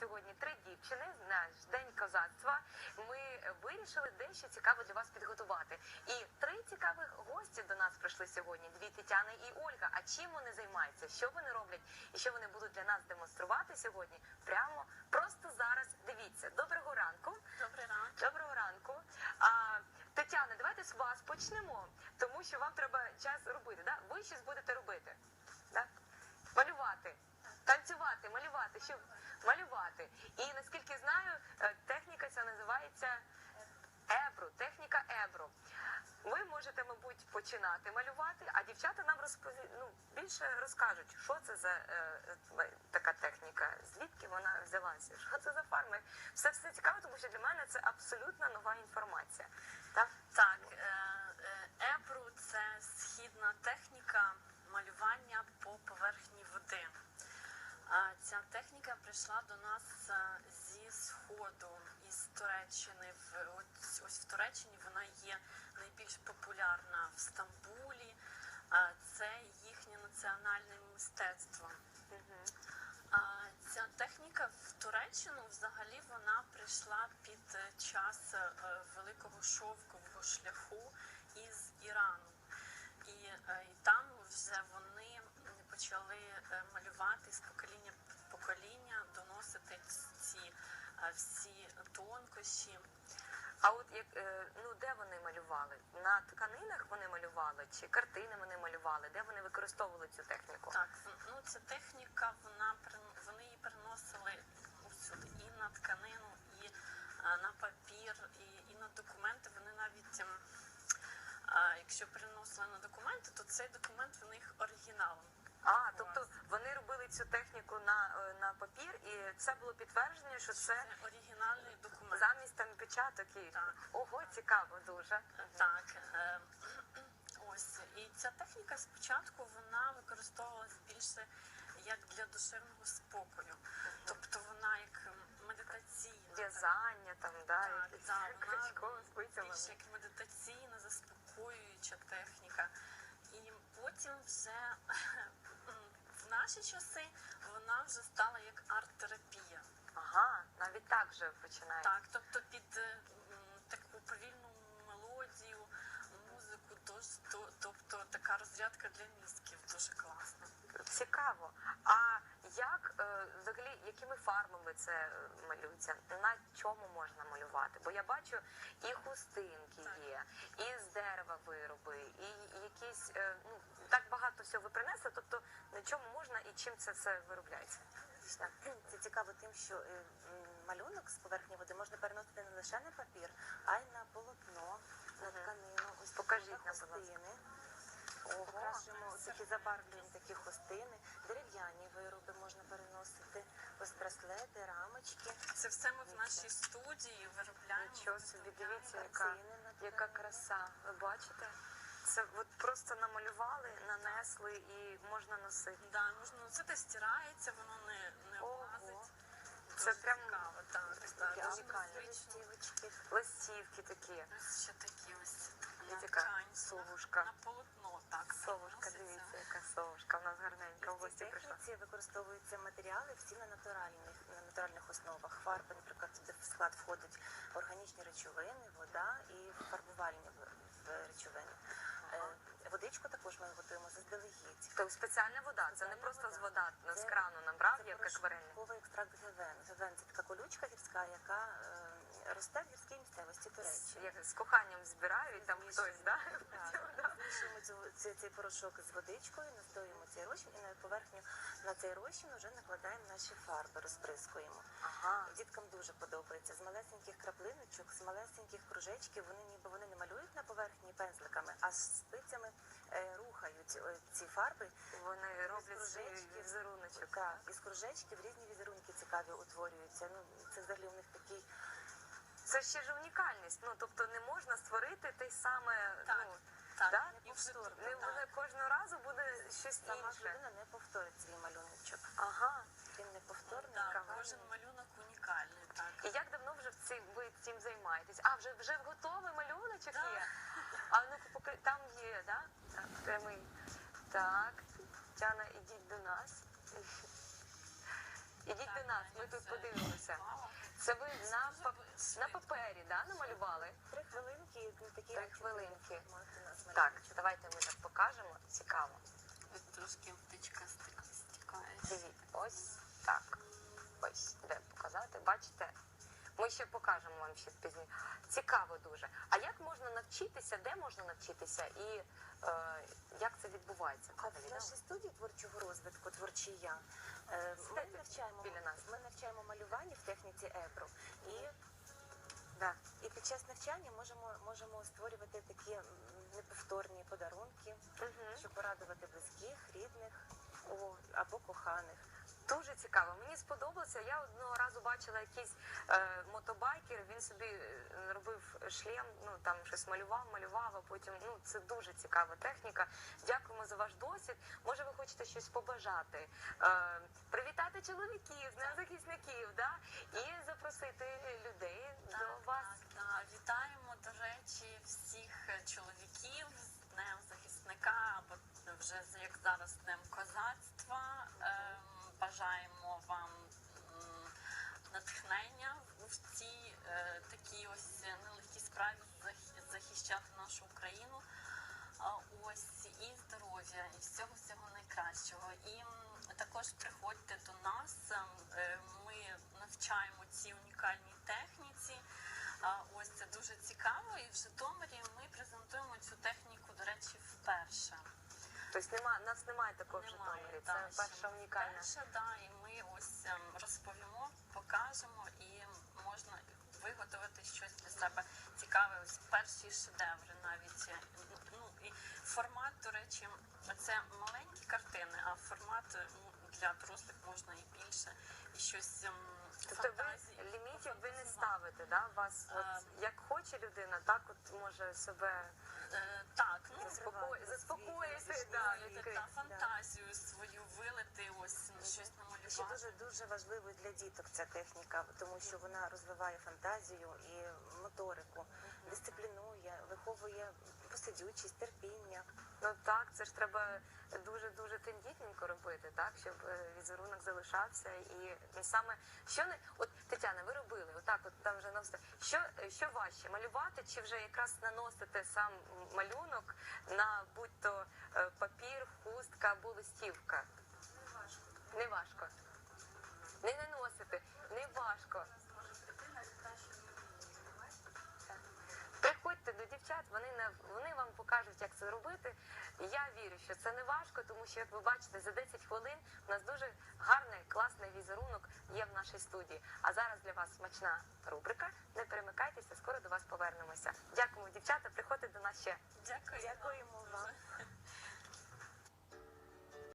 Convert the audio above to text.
сьогодні три дівчини, наш день козацтва. Ми вирішили дещо цікаве для вас підготувати. І три цікавих гості до нас прийшли сьогодні: дві Тетяни і Ольга. А чим вони займаються? Що вони роблять і що вони будуть для нас демонструвати сьогодні? Прямо просто зараз. Дивіться. Доброго ранку. Добрий ранок. Доброго ранку. А, Тетяна, давайте з вас почнемо, тому що вам треба час робити. Да? Ви щось будете робити. Танцювати, малювати, що малювати. І наскільки знаю, е, техніка ця називається ебру, техніка ебру. Ви можете, мабуть, починати малювати, а дівчата нам розпові... ну, більше розкажуть, що це за е, е, така техніка, звідки вона взялася, що це за фарми. Все все цікаво, тому що для мене це абсолютно нова інформація. Так? Так, е, ебру це східна техніка малювання по поверхні води. А Ця техніка прийшла до нас е, зі сходу, із Туреччини. В ось, ось в Туреччині вона є найбільш популярна в Стамбулі. Це їхнє національне мистецтво. А ця техніка в Туреччину взагалі вона прийшла під час е, великого шовкового шляху із Ірану. І, е, і там вже вони почали е, малювати з покоління в покоління, доносити ці е, всі тонкощі. А от як е, ну де вони малювали? На тканинах вони малювали, чи картини вони малювали? Де вони використовували цю техніку? Так, ну ця техніка, вона вони її переносили усюди і на тканину, і на папір, і, і на документи. Вони навіть, ем, якщо переносили на документи, то цей документ в них оригінал. А, тобто вони робили цю техніку на, е, на папір, і це було підтвердження, що це оригінальний документ. замість там печаток і Так. ого, цікаво дуже. Так, е, ось і ця техніка спочатку вона використовувалась більше як для душевного спокою, тобто вона як ем, медитаційна. В'язання там, да, Так, так, вона крючком, спицями. більш як медитаційна, заспокоююча техніка. І потім вже в наші часи вона вже стала як арт-терапія. Ага, навіть так вже починає. Так, тобто під е, таку повільну мелодію, музику, тобто така розрядка для мізків дуже класна. Цікаво. А як е, взагалі якими фарбами це е, малюється? На чому можна малювати? Бо я бачу і хустинки Так. є, і з дерева вироби, і, якісь ну так багато всього ви принесли. Тобто на чому можна і чим це все виробляється? Так, Це цікаво тим, що е, малюнок з поверхні води можна переносити не лише на папір, а й на полотно, на тканину. Ось Покажіть на хустини. Покажемо такі забарвлені такі хустини, дерев'яні вироби можна переносити, ось браслети, рамочки. Це все ми в нашій студії виробляємо. Нічого собі, дивіться, яка, яка краса. Ви бачите? Це от просто намалювали, нанесли і можна носити. Да, можна носити, стирається, воно не, не Ого. облазить. Це Дуже прям цікаво, так, так, такі дуже листівочки. Листівки такі. Ось ще такі ось І така совушка. На полотно, так. Совушка, дивіться, яка совушка. В нас гарненька в В цій гості прийшла. техніці використовуються матеріали всі на натуральних, на натуральних основах. Фарби, наприклад, сюди в склад входять органічні речовини, вода і фарбувальні в- в речовини. Е, Водичку також ми готуємо заздалегідь. Тобто спеціальна вода, це не просто з вода. з крану набрав, Це як акварельний. порошковий екстракт гевен. Гевен це така колючка гірська, яка е, росте в гірській місцевості Туреччини. Як з коханням збирають там хтось, да? Змішуємо цей, цей порошок з водичкою, настоюємо цей розчин і на поверхню на цей розчин вже накладаємо наші фарби, розприскуємо. Ага. Діткам дуже подобається. З малесеньких краплиночок, з малесеньких кружечків вони ніби вони не малюють на поверхні пензликами, а з спицями рухають е, ці фарби. Вони роблять свій візеруночок. Так, із кружечків різні візерунки цікаві утворюються. Ну це взагалі у них такий Це ще ж унікальність. Ну тобто не можна створити те саме. Так, ну, так, да? Не так. буде кожного разу буде щось сама інше. людина не повторить свій малюночок. Ага. Він неповторний. Так, Цікаво. кожен малюнок унікальний, так. І як давно вже цим ви цим займаєтесь? А вже вже готовий малюночок Так. є. А ну поки там є, да? Так, прямий. Так, Тяна, ідіть до нас. Ідіть до нас. Ми тут подивимося. Це ви на, пап- на папері да, намалювали? Три хвилинки, такі Три хвилинки. Так, давайте ми так покажемо. Цікаво. Трошки птичка стик- Дивіться, ось так. Ось, де показати. Бачите? Ми ще покажемо вам ще пізніше. Цікаво дуже. А як можна навчитися, де можна навчитися і е, як це відбувається? А в нашій студії творчого розвитку творчий я е, ми навчаємо біля нас. ми навчаємо малювання в техніці ебро і, Да. і під час навчання можемо можемо створювати такі неповторні подарунки, Угу. щоб порадувати близьких, рідних о, або коханих. Дуже цікаво. Мені сподобалося. Я одного разу бачила якийсь е, мотобайкер. Він собі е, робив шлем, ну там щось малював, малював. А потім ну це дуже цікава техніка. Дякуємо за ваш досвід. Може, ви хочете щось побажати? Е, привітати чоловіків, днем захисників, да і запросити людей до вас. так, так. Вітаємо, до речі, всіх чоловіків з Днем захисника, Тобто нема нас немає такого в Немає, Житомирі. так, Це перша унікальна. Перша, да, і ми ось ем, розповімо, покажемо, і можна виготовити щось для себе цікаве. Ось перші шедеври навіть. е, Ну і формат, до речі, це маленькі картини, а формат е, ну, для дорослих можна і більше, і щось. ем, Тобто фантазії, ви лімітів ви не ставите, да? Вас от, як хоче людина, так от може себе Е, Так, ну заспокоїти, заспокоїти, да, відкрити. та фантазію свою вилити, ось щось Ще дуже дуже важливо для діток ця техніка, тому що вона розвиває фантазію і моторику, дисциплінує, виховує посидючість, терпіння. Ну так, це ж треба дуже дуже тендітненько робити, так щоб е, візерунок залишався. І ну, саме що не от Тетяна, ви робили отак, от там вже носите. Що що важче малювати, чи вже якраз наносити сам малюнок на будь-то е, папір, хустка або листівка? Не важко. Не важко. Не наносити, не важко. Дівчат, вони не вони вам покажуть, як це робити. І я вірю, що це не важко, тому що як ви бачите, за 10 хвилин у нас дуже гарний, класний візерунок є в нашій студії. А зараз для вас смачна рубрика. Не перемикайтеся, скоро до вас повернемося. Дякуємо, дівчата. Приходьте до нас ще. Дякую. Дякуємо.